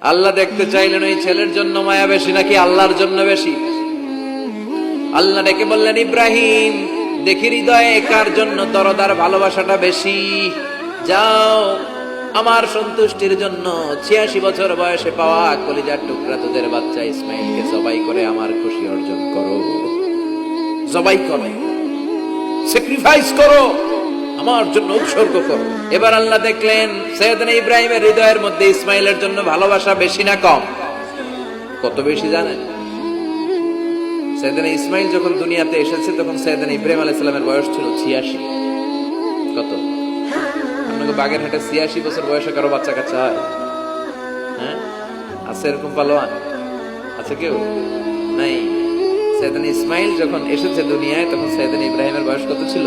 আল্লাহ দেখতে চাইলেন ওই ছেলের জন্য মায়া বেশি নাকি আল্লাহর জন্য বেশি? আল্লাহ ডেকে বললেন, ইব্রাহিম, দেখি হৃদয়ে কার জন্য দরদার ভালোবাসাটা বেশি? যাও, আমার সন্তুষ্টির জন্য ছিয়াশি বছর বয়সে পাওয়া কলিজার টুকরা তোদের বাচ্চা ইসমাইলকে জবাই করে আমার খুশি অর্জন করো। জবাই করো। স্যাক্রিফাইস করো। আমার জন্য উৎসর্গ করো। এবার আল্লাহ দেখলেন, সৈয়দনা ইব্রাহিমের হৃদয়ের মধ্যে ইসমাইলের জন্য ভালোবাসা বেশি না কম? কত বেশি জানেন? সৈয়দনা ইসমাইল যখন দুনিয়াতে এসেছে, তখন সৈয়দনা ইব্রাহিম আলাইহিস সালামের বয়স ছিল ছিয়াশি। কত? বাগের হাটে ছিয়াশি বছর বয়সে কারও বাচ্চা কাচ্চা হয়? হ্যাঁ? আছে এরকম পালোয়ান? আছে কেউ? নাই। সৈয়দনা ইসমাইল যখন এসেছে দুনিয়ায়, তখন সৈয়দনা ইব্রাহিমের বয়স কত ছিল?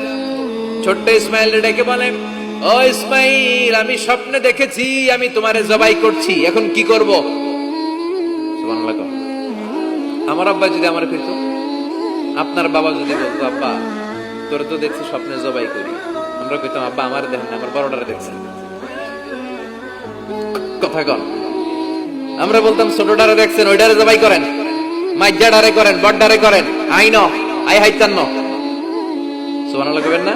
ছোট্ট ইসমাইল ডেকে বলে ও ইসমাইল আমি স্বপ্নে দেখেছি আমি তোমারে জবাই করছি এখন কি করব? আমার আব্বা যদি আমার পেত আপনার বাবা যদি বলতো আব্বা তোরা তো দেখছি স্বপ্নে জবাই করি। আমরা কইতাম আব্বা আমার দেখেন না, আমার বড়টারে দেখছেন। কথা কন। আমরা বলতাম ছোটটারে দেখছেন ওইটারে জবাই করেন। মাইজাডারে করেন বড্ডারে করেন। আই ন আই হাইতান ন সুবহানাল্লাহ কইবেন না?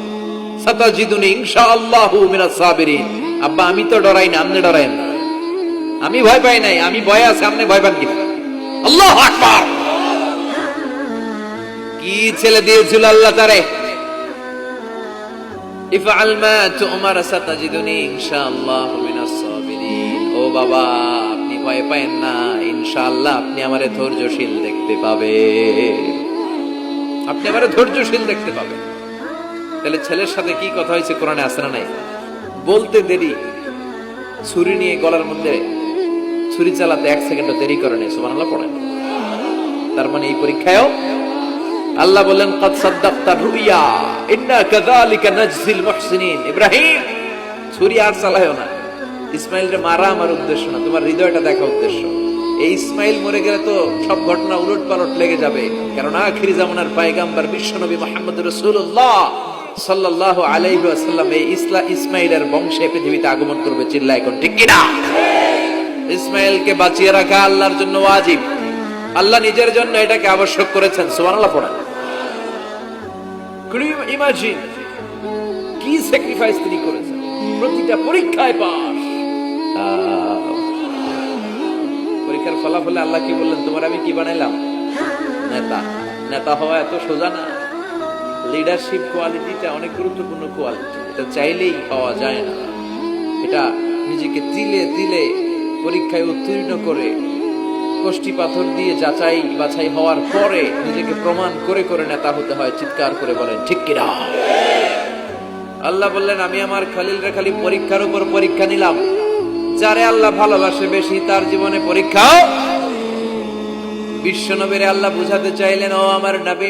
সাতাজিদুনি আব্বা, আমি তো ডরাই না, আপনি ডরাইন না। আমি ভয় পাই নাই, আমি ভয় আছে, আপনি ভয় পান কিনা? আল্লাহু কি ছেলে দিয়েছিল আল্লাহ তারে? ও বাবা, আপনি ভয় না আপনি আমারে ধৈর্যশীল দেখতে পাবেন। আপনি আমারে ধৈর্যশীল দেখতে পাবেন। তাহলে ছেলের সাথে কি কথা হয়েছে কোরআনে আসে না নাই? বলতে দেরি। ছুরি নিয়ে গলার মধ্যে ছুরি চালাতে এক সেকেন্ডও দেরি করে নেই, সুবহানাল্লাহ পড়েন তার মানে এই পরীক্ষায়ও আল্লাহ সাদ্দাকতা রুইয়া, ইন্না ইব্রাহিম, ছুরি আর চালায়ও না। ইসমাইলরে মারা আমার উদ্দেশ্য না, তোমার হৃদয়টা দেখা উদ্দেশ্য। এই ইসমাইল মরে গেলে তো সব ঘটনা উলট পালট লেগে যাবে। কারণ আখিরি জামানার পায়গাম্বার বিশ্বনবী মোহাম্মদ রাসূলুল্লাহ ওয়াসাল্লাম এই ইসলা ইসমাইলের বংশে পৃথিবীতে আগমন করবে চিল্লা এখন ঠিক কিনা? ইসমাইলকে বাঁচিয়ে রাখা আল্লাহর জন্য ওয়াজিব। আল্লাহ নিজের জন্য এটাকে আবশ্যক করেছেন you imagine কি স্যাক্রিফাইস তিনি করেছেন? প্রতিটা পরীক্ষায় পরীক্ষার ফলাফলে আল্লাহ কি বললেন, তোমার আমি কি বানাইলাম? নেতা। নেতা হওয়া এত সোজা না। লিডারশিপ কোয়ালিটিটা অনেক গুরুত্বপূর্ণ কোয়ালিটি এটা চাইলেই পাওয়া যায় না। এটা নিজেকে তিলে তিলে পরীক্ষায় উত্তীর্ণ করে কষ্টি পাথর দিয়ে যাচাই বাছাই হওয়ার পরে নিজেকে প্রমাণ করে করে নেতা হতে হয়, চিৎকার করে বলেন, ঠিক কিনা আল্লাহ বললেন, আমি আমার খালিল রে খালি পরীক্ষার উপর পরীক্ষা নিলাম। যারে আল্লাহ ভালোবাসে বেশি, তার জীবনে পরীক্ষাও বিশ্ব নবীরে আল্লাহ বুঝাতে চাইলেন, ও আমার নবী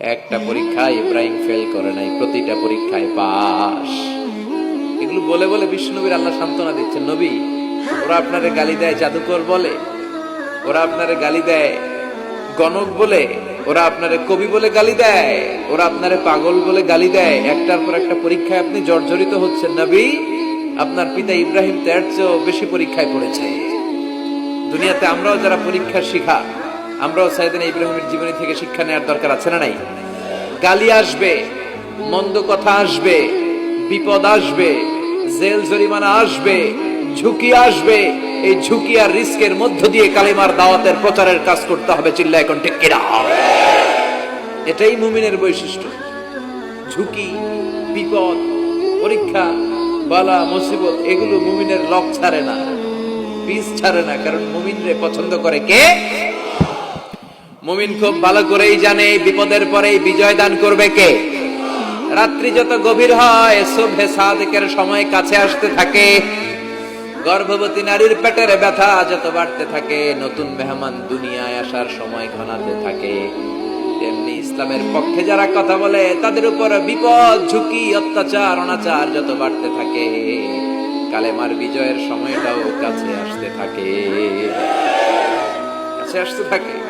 একটা পরীক্ষায় ইব্রাহিম ফেল করে নাই, প্রতিটা পরীক্ষায় পাস এগুলো বলে বলে বিষ্ণুবীর আল্লাহ সান্ত্বনা দিচ্ছেন, নবী, ওরা আপনারে গালি দেয়, জাদুকর বলে, ওরা আপনারে গালি দেয়, গণক বলে, ওরা আপনারে কবি বলে গালি দেয়, ওরা আপনারে পাগল বলে গালি দেয়। একটার পর একটা পরীক্ষায় আপনি জর্জরিত হচ্ছেন, নবী, আপনার পিতা ইব্রাহিম তার বেশি পরীক্ষায় পড়েছে। দুনিয়াতে আমরাও যারা পরীক্ষা শিখা আমরাও সাইদিন ইব্রাহিমের জীবনী থেকে শিক্ষা নেওয়ার দরকার আছে না নাই? গালি আসবে, মন্দ কথা আসবে, বিপদ আসবে, জেল জরিমানা আসবে, ঝুঁকি আসবে, এই ঝুঁকি আর রিস্কের মধ্য দিয়ে কালিমার দাওয়াতের প্রচারের কাজ করতে হবে চিল্লা এখন ঠিক কিনা? এটাই মুমিনের বৈশিষ্ট্য। ঝুঁকি, বিপদ, পরীক্ষা, বালা, মুসিবত, এগুলো মুমিনের লক ছাড়ে না পিস ছাড়ে না, কারণ মুমিনরে পছন্দ করে কে? মুমিন খুব ভালো করেই জানে, বিপদের পরেই বিজয় দান করবে কে। রাত্রি যত গভীর হয় শুভে সাদেকের সময় কাছে আসতে থাকে। গর্ভবতী নারীর পেটের ব্যথা যত বাড়তে থাকে, নতুন মেহমান দুনিয়ায় আসার সময় ঘনাতে থাকে। তেমনি ইসলামের পক্ষে যারা কথা বলে, তাদের উপর বিপদ, ঝুঁকি, অত্যাচার, অনাচার যত বাড়তে থাকে, কালেমার বিজয়ের সময়টাও কাছে আসতে থাকে। কাছে আসতে থাকে।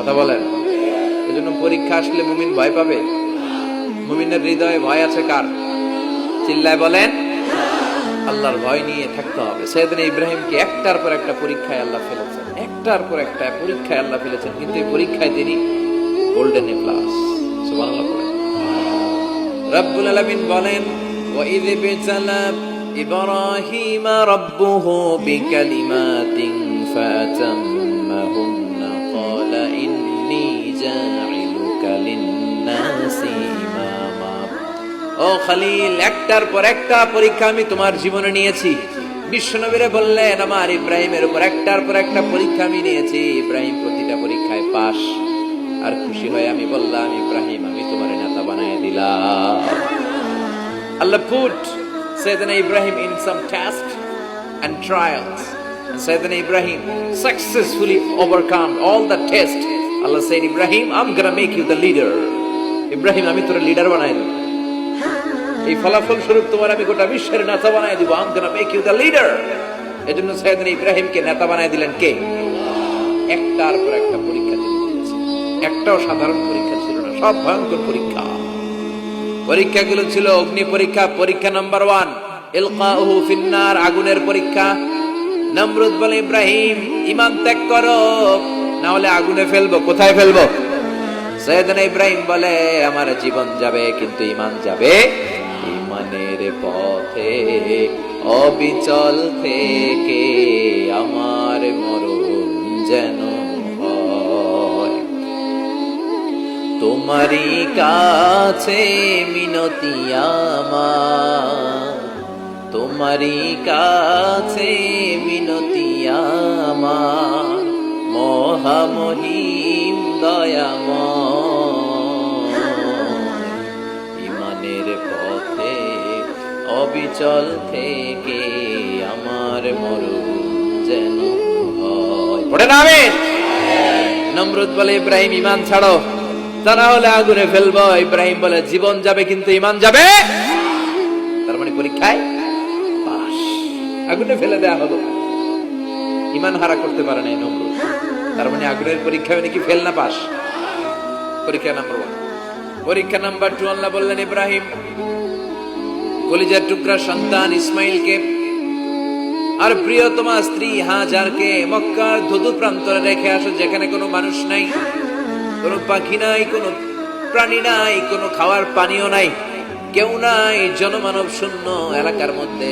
কথা বলেন এজন্য পরীক্ষা আসলে মুমিন ভয় পাবে মুমিনের হৃদয়ে ভয় আছে কার চিল্লায় বলেন আল্লাহর ভয় নিয়ে থাকতে হবে সেদিন ইব্রাহিমকে একটার পর একটা পরীক্ষায় আল্লাহ ফেলেছেন একটার পর একটা পরীক্ষায় আল্লাহ ফেলেছেন কিন্তু এই পরীক্ষায় তিনি গোল্ডেন এ প্লাস সুবহানাল্লাহ বলেন রব্বুল আলামিন বলেন وَإِذِ ابْتَلَى إِبْرَاهِيمَ رَبُّهُ بِكَلِمَاتٍ فَأَتَمَّهُنَّ ও খালিল, একটার পর একটা পরীক্ষা আমি তোমার জীবনে নিয়েছি। বিশ্বনবীরে বললেন, আমার ইব্রাহিমের উপর একটার পর একটা পরীক্ষা আমি নিয়েছি। ইব্রাহিম প্রতিটা পরীক্ষায় পাশ। আর খুশি হয়ে আমি বললাম, ইব্রাহিম, আমি তোমার নেতা বানিয়ে দিলাম। আল্লাহ পুট সেদিন Ibrahim in some test and trials সেদিন Ibrahim successfully overcome all the test আল্লাহ সেদিন ইব্রাহিম আম গ্রামে কিউ দ্য লিডার ইব্রাহিম, আমি তোর লিডার বানাই দিলাম এই ফলাফল স্বরূপ তোমার আমি গোটা বিশ্বের নেতা বানাই দিব। Gonna make you the leader. এজন্য সাইয়েদনা ইব্রাহিমকে নেতা বানাই দিলেন কে? একটার পর একটা পরীক্ষা দিয়েছেন। একটাও সাধারণ পরীক্ষা ছিল না, সব ভয়ঙ্কর পরীক্ষা। পরীক্ষাগুলো ছিল অগ্নি পরীক্ষা পরীক্ষা নাম্বার ওয়ান, ইলকাউহু ফিন্নার, আগুনের পরীক্ষা। নমরুদ বলে, ইব্রাহিম ইমান ত্যাগ করো না হলে আগুনে ফেলব, কোথায় ফেলব? সৈয়দনা ইব্রাহিম বলে, আমার জীবন যাবে, কিন্তু ইমান যাবে ইমানের পথে, অবিচল থেকে আমার মরণ যেন তোমারই কাছে মিনতি আমার, তোমারই কাছে মিনতি আমার। মহামহিম দয়াময় অবিচল থেকে আমার মরু যেন পড়ে না আমিন নমরুদ বলে, ইব্রাহিম ইমান ছাড়ো। তা না হলে আগুনে ফেলব। ইব্রাহিম বলে, জীবন যাবে, কিন্তু ইমান যাবে? তার মানে পরীক্ষায় আগুনে ফেলে দেয়া হলো। ইমান হারা করতে পারে নাই নমরুদ। তার মানে আগুনের পরীক্ষা নাকি ফেল না পাস পরীক্ষা নাম্বার ওয়ান পরীক্ষা নাম্বার টু আল্লাহ বললেন, ইব্রাহিম কলিজার টুকরা সন্তান ইসমাইলকে। আর প্রিয়তমা স্ত্রী হাজারকে মক্কার ধুধু প্রান্তরে রেখে আসো, যেখানে কোনো মানুষ নাই, কোনো পাখি নাই, কোনো প্রাণী নাই, কোনো খাওয়ার পানিও নাই, কেউ নাই, জনমানব শূন্য এলাকার মধ্যে।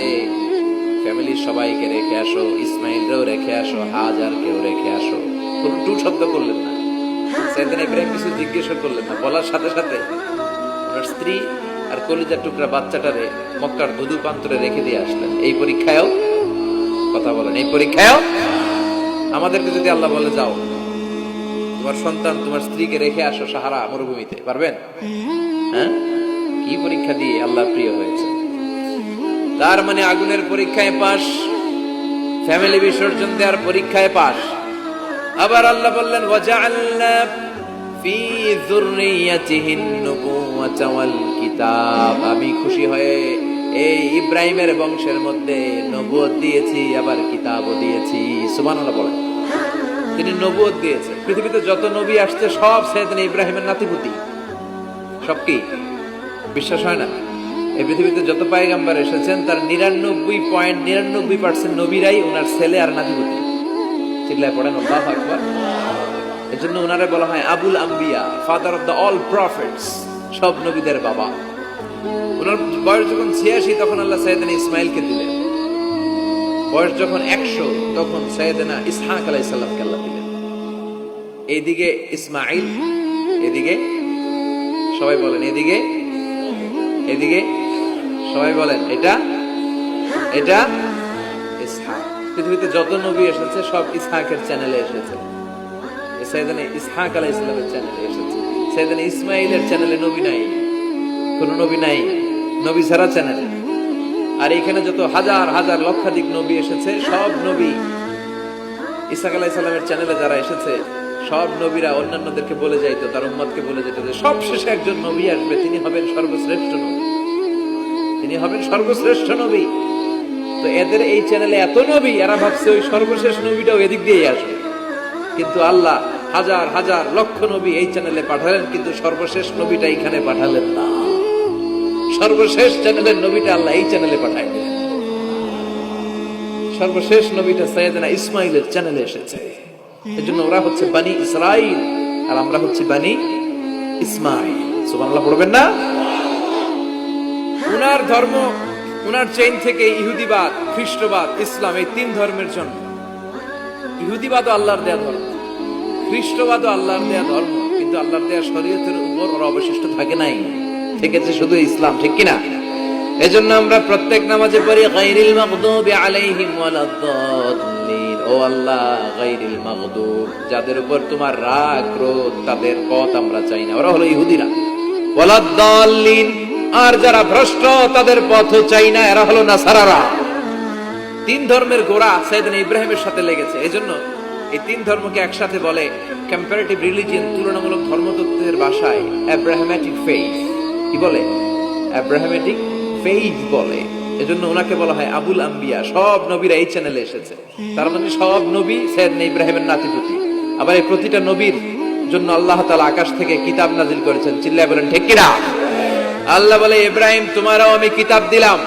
ফ্যামিলির সবাইকে রেখে আসো ইসমাইলরেও রেখে আসো, হাজারকেও রেখে আসো। কোনো টু শব্দ করলেন না। সেদিন ইব্রাহিম কিছু জিজ্ঞেস করলেন না, বলার সাথে সাথে। ওনার স্ত্রী আর কলিজার টুকরা বাচ্চাটারে মক্কার ধুধু প্রান্তরে রেখে দিয়ে আসলেন। এই পরীক্ষায়ও কথা বলেন, এই পরীক্ষায়ও আমাদেরকে যদি আল্লাহ বলে যাও, তোমার সন্তান তোমার স্ত্রীকে রেখে আসো সাহারা মরুভূমিতে, পারবেন? হ্যাঁ? কি পরীক্ষা দিয়ে আল্লাহ প্রিয় হয়েছে? তার মানে আগুনের পরীক্ষায় পাস ফ্যামিলি বিসর্জন দেওয়ার পরীক্ষায় পাস আবার আল্লাহ বললেন ওয়াজআলনা ফি যুররিয়াতিহিন নুবুওয়াতা ওয়াল কিতাব। আমি খুশি হয়ে এই ইব্রাহিমের বংশের মধ্যে নবুয়ত দিয়েছি, আবার কিতাবও দিয়েছি। সুবহানাল্লাহ বলেন। তিনি নবুয়ত দিয়েছে পৃথিবীতে যত নবী আসছে, সব সেদিন ইব্রাহিমের নাতিপুতি। সব কি? বিশ্বাস হয় না? এই পৃথিবীতে যত পায়গাম্বার এসেছেন, তার নিরানব্বই পয়েন্ট নিরানব্বই পার্সেন্ট নবীরাই ওনার ছেলে আর নাতিপুতি। চিল্লায় পড়েন, আল্লাহ আকবার। এর জন্য ওনারে বলা হয় আবুল আম্বিয়া father of the all prophets সব নবীদের বাবা। ওনার বয়স যখন ছিয়াশি, তখন আল্লাহ সৈয়দিন ইসমাইলকে দিলেন। বয়স যখন একশো, তখন সৈয়দনা ইসহাক আলাই সাল্লামকে আল্লাহ দিলেন। এইদিকে ইসমাইল, এদিকে সবাই বলেন, এদিকে এদিকে সবাই বলেন, এটা এটা ইসহাক। পৃথিবীতে যত নবী এসেছে, সব ইসহাকের চ্যানেলে এসেছে। সৈয়দানে ইসহাক আলাই ইসলামের চ্যানেলে এসেছে। সৈয়দানে ইসমাইলের চ্যানেলে নবী নাই। কোন নবী নাই, নবী ছাড়া চ্যানেলে আর এখানে যত হাজার হাজার, লক্ষাধিক নবী এসেছে, সব নবী ইসাক আলাহ ইসলামের চ্যানেলে যারা এসেছে, সব নবীরা অন্যান্যদেরকে বলে যাইতো, তার উম্মতকে বলে যেত যে সব শেষে একজন নবী আসবে, তিনি হবেন সর্বশ্রেষ্ঠ নবী। তিনি হবেন সর্বশ্রেষ্ঠ নবী। তো এদের এই চ্যানেলে এত নবী, এরা ভাবছে ওই সর্বশেষ নবীটাও এদিক দিয়েই আসবে। কিন্তু আল্লাহ হাজার হাজার লক্ষ নবী এই চ্যানেলে পাঠালেন, কিন্তু সর্বশেষ নবীটা এখানে পাঠালেন না। সর্বশেষ চ্যানেলের নবীটা আল্লাহ এই চ্যানেলে পাঠায় সর্বশেষ নবীটা সৈয়দনা ইসমাইলের চ্যানেলে এসেছে। এজন্য ওরা হচ্ছে বানি ইসরাইল, আর আমরা হচ্ছে বানি ইসমাইল। সুবহানাল্লাহ, পড়বেন না? উনার ধর্ম, উনার চেইন থেকে ইহুদিবাদ, খ্রিস্টবাদ, ইসলাম, এই তিন ধর্মের জন্য। ইহুদিবাদও আল্লাহর দেয়া ধর্ম, খ্রিস্টবাদও আল্লাহর দেয়া ধর্ম, কিন্তু আল্লাহর দেয়া শরীয়তের উপর ওরা অবশিষ্ট থাকে নাই। থেকেছে শুধু ইসলাম, ঠিক কিনা? এজন্য আমরা প্রত্যেক নামাজে পড়ি মাগদুবি আলাইহিম ও আল্লাহ মাগদুব। যাদের উপর তোমার রাগ, ক্রোধ, তাদের পথ আমরা চাই না। ওরা হলো ইহুদিরা। আর যারা ভ্রষ্ট, তাদের পথও চাই না। এরা হলো নাসারারা। তিন ধর্মের গোড়া সাইদিন ইব্রাহিমের সাথে লেগেছে। এই তিন ধর্মকে একসাথে বলে কম্পারেটিভ রিলিজিয়ন তুলনামূলক ধর্মতত্ত্বের ভাষায় অ্যাব্রাহামেটিক ফেইথ কি বলে? অ্যাব্রাহামেটিক ফেইথ বলে। এজন্য ওনাকে বলা হয় আবুল আম্বিয়া। সব নবীরা এই চ্যানেলে এসেছে। তার মানে সব নবী সাইদিন ইব্রাহিমের নাতিপুতি আবার এই প্রতিটা নবীর জন্য আল্লাহ তাআলা আকাশ থেকে কিতাব নাজিল করেছেন। চিল্লায় বলেন, ঠিক কিনা? আল্লাহ বলে, ইব্রাহিম, তোমারও আমি কিতাব দিলাম।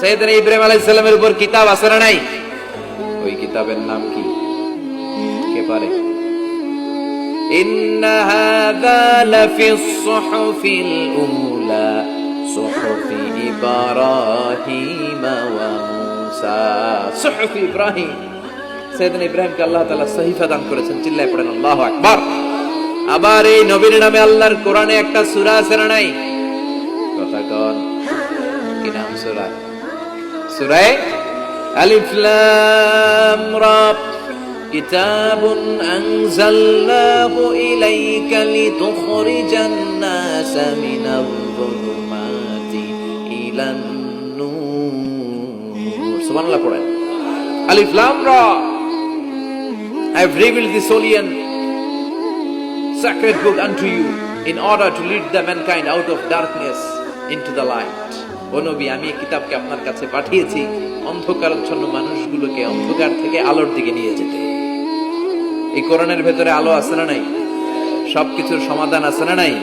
সৈয়দনা ইব্রাহিম আলাইহিস উপর কিতাব আছে না নাই? ওই কিতাবের নাম কি? কে পারে? إن هذا لفي الصحف الأولى صحف إبراهيم وموسى صحف إبراهيم سيدنا إبراهيم কে আল্লাহ তাআলা সহিফা দান করেছেন চিল্লায় পড়েন আল্লাহু আকবার আবার এই নবীর নামে আল্লাহর কোরআনে একটা সূরা আছে না নাই কথা কন কি নাম সূরা সূরায়ে আলিফ লাম রা كتاب أنزلناه إليك لتخرج الناس من الظلمات إلى النور سبحان الله পড়েন আলিফ লাম রা I have revealed this holy and sacred book unto you in order to lead the mankind out of darkness into the light. ও নবী আমি এই কিতাবকে আপনার কাছে পাঠিয়েছি অন্ধকারাচ্ছন্ন মানুষগুলোকে অন্ধকার থেকে আলোর দিকে নিয়ে যেতে এই কোরআনের ভেতরে আলো আছে না নাই? সবকিছুর সমাধান আছে না নাই?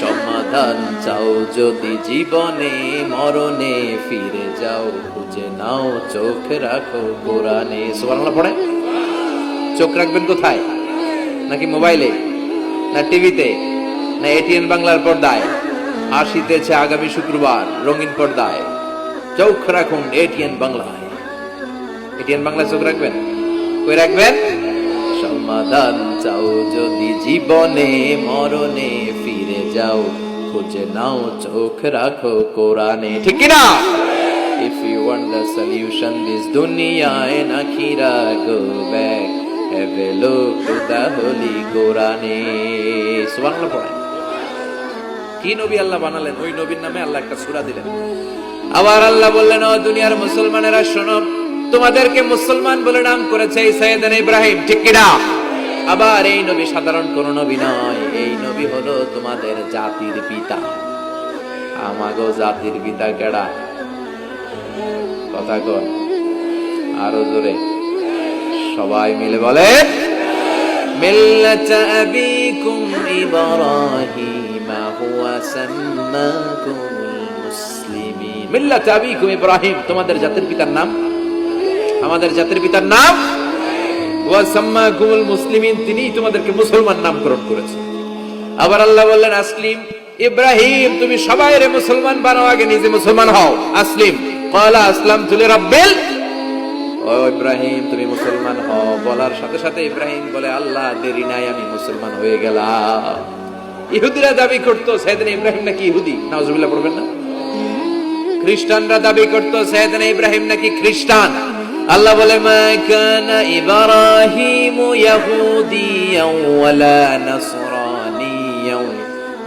সমাধান চাও যদি জীবনে, মরণে ফিরে যাও, খুঁজে নাও, চোখ রাখো কোরআনে। পড়ে? চোখ রাখবেন কোথায়? নাকি মোবাইলে? না টিভিতে? না এটিএন বাংলার পর্দায়? আসিতেছে আগামী শুক্রবার রঙিন পর্দায়। চোখ রাখুন এটিএন বাংলায়। এটিএন বাংলায় চোখ রাখবেন? কই রাখবেন? সমাধান চাও। যদি জীবনে মরণে ফিরে যাও, খুঁজে নাও, চোখ রাখো কোরআনে। ঠিক না If you want the solution, this dunya and akhira go back have a look to the holy সুবহানাল্লাহ পড়েন। কি নবী আল্লাহ বানালেন? ওই নবীর নামে আল্লাহ একটা সূরা দিলেন। আবার আল্লাহ বললেন, ও দুনিয়ার মুসলমানেরা, শোনো তোমাদেরকে মুসলমান বলে নাম করেছে এই সৈয়দান ইব্রাহিম, ঠিক কি না আবার এই নবী সাধারণ কোন নবী নয়, এই নবী হলো তোমাদের জাতির পিতা। আমাগো জাতির পিতা কেডা? কথা কন, আরও জোরে। সবাই মিলে বলে মিল্লাত আবিকুম ইব্রাহিম, হুয়া সাম্মাকুমুল মুসলিমিন। মিল্লাত আবিকুম ইব্রাহিম, তোমাদের জাতির পিতার নাম? আমাদের জাতির পিতার নাম? ওয়া সাম্মাকুমুল মুসলিমিন তিনি তোমাদেরকে মুসলমান নামকরণ করেছেন। আবার আল্লাহ বললেন, আসলিম, ইব্রাহিম, তুমি সবাই রে মুসলমান বানাও, আগে নিজে মুসলমান হও। আসলিম কলা আসলাম তুলে রাব্বিল ও ইব্রাহিম, তুমি মুসলমান হও। বলার সাথে সাথে ইব্রাহিম বলে, আল্লাহ, দেরি নাই, আমি মুসলমান হয়ে গেলাম। ইহুদিরা দাবি করতো সাইদিন ইব্রাহিম নাকি ইহুদি? নাউজুবিল্লাহ পড়বেন না? খ্রিস্টানরা দাবি করতো সাইদিন ইব্রাহিম নাকি খ্রিস্টান। আল্লাহ বলে, মা ইব্রাহিম ইয়াহুদিয়াও ওয়ালা নাসরানিয়াও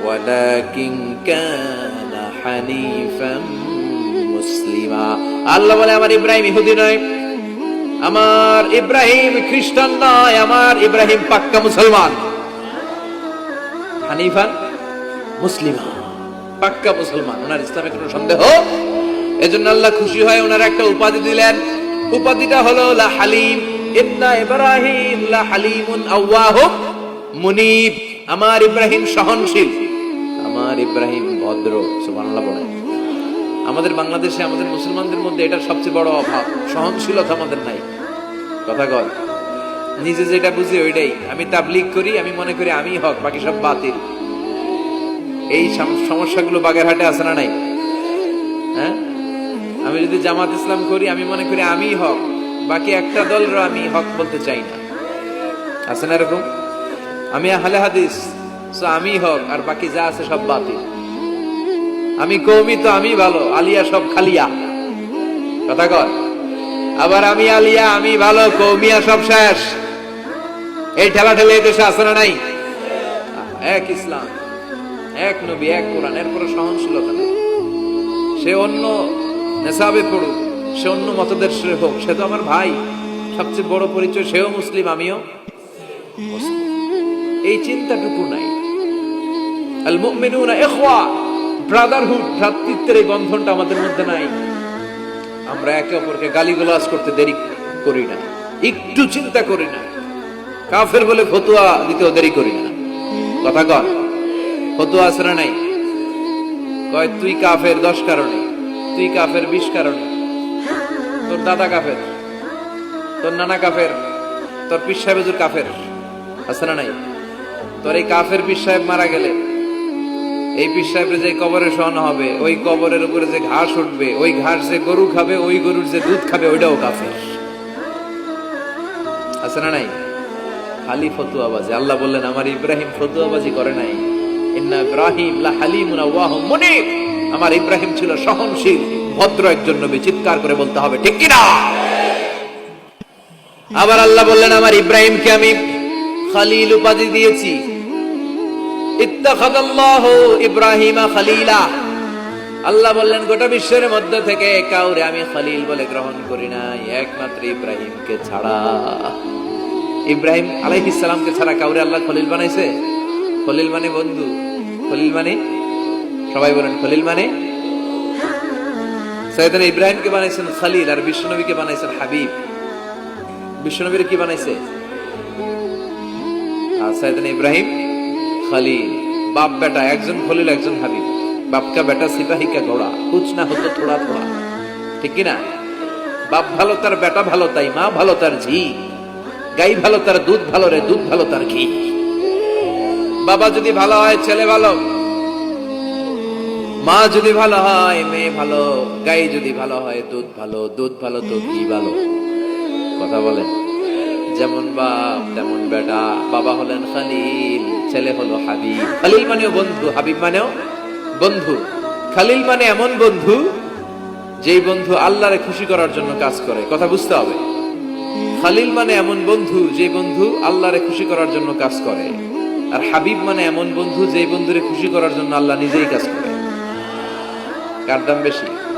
ওয়ালাকিন কানা হানিফাম মুসলিমা। আল্লাহ বলে, আমার ইব্রাহিম ইহুদি নয়, আমার ইব্রাহিম খ্রিস্টান নয়, আমার ইব্রাহিম পাক্কা মুসলমান। হানিফান মুসলিমা, পাক্কা মুসলমান। ওনার ইসলামে কোনো সন্দেহ? এজন্য আল্লাহ খুশি হয় ওনার একটা উপাধি দিলেন। উপাধিটা হলো লা হালিম। ইন্না ইব্রাহিম লা হালিমুন আওয়াহুম মুনিব। আমার ইব্রাহিম সহনশীল। আমার ইব্রাহিম ভদ্র, সুবহানাল্লাহ বলে আমাদের বাংলাদেশে, আমাদের মুসলমানদের মধ্যে এটা সবচেয়ে বড় অভাব। সহনশীলতা আমাদের নাই। কথা কর নিজে যেটা বুঝি ওইটাই। আমি তাবলিগ করি, আমি মনে করি আমি হক, বাকি সব বাতিল। এই সাম- সমস্যাগুলো বাগেরহাটে আছে না নাই? হ্যাঁ? আমি যদি জামাত ইসলাম করি, আমি মনে করি আমি হক। বাকি একটা দলর আমি হক বলতে চাই না। আছে না এরকম? আমি আহলে হাদিস, so আমি হক, আর বাকি যা আছে সব বাতিল। আমি কৌমি তো আমি ভালো, আলিয়া সব খালিয়া। কথা কর আবার আমি আলিয়া, আমি ভালো, কৌমিয়া সব শেষ। এই ঠেলা ঠেলে দেশে আছে না নাই? এক ইসলাম, এক নবী, এক কোরআন, এর কোনো সহনশীলতা সে অন্য নেশাবে পড়ুক, সে অন্য মতদের মতদর্শের হোক, সে তো আমার ভাই। সবচেয়ে বড় পরিচয়, সেও মুসলিম, আমিও। এই চিন্তাটুকু নাই। আল ব্রাদারহুড আমাদের মধ্যে নাই। আমরা একে অপরকে গালিগালাজ করতে দেরি করি না, একটু চিন্তা করি না। কাফের বলে ফতুয়া দেরি করি না। কথা নাই? কয়, তুই কাফের, দশ কারণে। তুই কাফের বিশ কারণে। তোর দাদা কাফের, তোর নানা কাফের, তোর পিস সাহেব কাফের। আছে না নাই? তোর এই কাফের পিস সাহেব মারা গেলে, এই পিস সাহেবের যে কবরে শোয়ানো হবে, ওই কবরের উপরে যে ঘাস উঠবে, ওই ঘাস যে গরু খাবে, ওই গরুর যে দুধ খাবে, ওইটাও কাফের। আছে না নাই? খালি ফতুয়াবাজি আল্লাহ বললেন, আমার ইব্রাহিম ফতুয়াবাজি করে নাই। ইন্না ইব্রাহিম লা হালিমুন আওয়াহুম মুনিব। আমার ইব্রাহিম ছিল সহনশীল, ভদ্র একজন নবী, চিৎকার করে বলতে হবে, ঠিক কি না আবার আল্লাহ বললেন, আমার ইব্রাহিমকে আমি খালিল উপাধি দিয়েছি। আল্লাহ বললেন, গোটা বিশ্বের মধ্যে থেকে কাউরে আমি খলিল বলে গ্রহণ করি নাই, একমাত্র ইব্রাহিমকে ছাড়া। ইব্রাহিম আলাইহিস ছাড়া কাউরে আল্লাহ খলিল বানাইছে? খলিল মানে বন্ধু, খলিল মানে সবাই বলেন খলিল মানে? সৈয়দনা ইব্রাহিমকে বানাইছেন খলিল আর বিশ্বনবীকে বানাইছেন হাবিব। বিশ্বনবীর কি বানাইছে? আর সৈয়দনা ইব্রাহিম, খলিল। বাপ বেটা, একজন খলিল, একজন হাবিব। বাপ কা বেটা সিপাহী কা ঘোড়া। কুছ না হতো থোড়া থোড়া। ঠিক কি না বাপ ভালো তার, বেটা ভালো তাই, মা ভালো তার ঝি। গাই ভালো তার, দুধ ভালো রে, দুধ ভালো তার ঘি। বাবা যদি ভালো হয়, ছেলে ভালো। মা যদি ভালো হয়, মেয়ে ভালো, গাই যদি ভালো হয়, দুধ ভালো দুধ ভালো তো ঘি ভালো? কথা বলেন যেমন বাপ, তেমন বেটা, বাবা হলেন খালিল, ছেলে হলো হাবিব। খালিল মানেও বন্ধু, হাবিব মানেও বন্ধু। খালিল মানে এমন বন্ধু যেই বন্ধু আল্লাহরে খুশি করার জন্য কাজ করে। কথা বুঝতে হবে। খালিল মানে এমন বন্ধু যে বন্ধু আল্লাহরে খুশি করার জন্য কাজ করে। আর হাবিব মানে এমন বন্ধু যেই বন্ধুরে খুশি করার জন্য আল্লাহ নিজেই কাজ করে। কার দাম বেশি?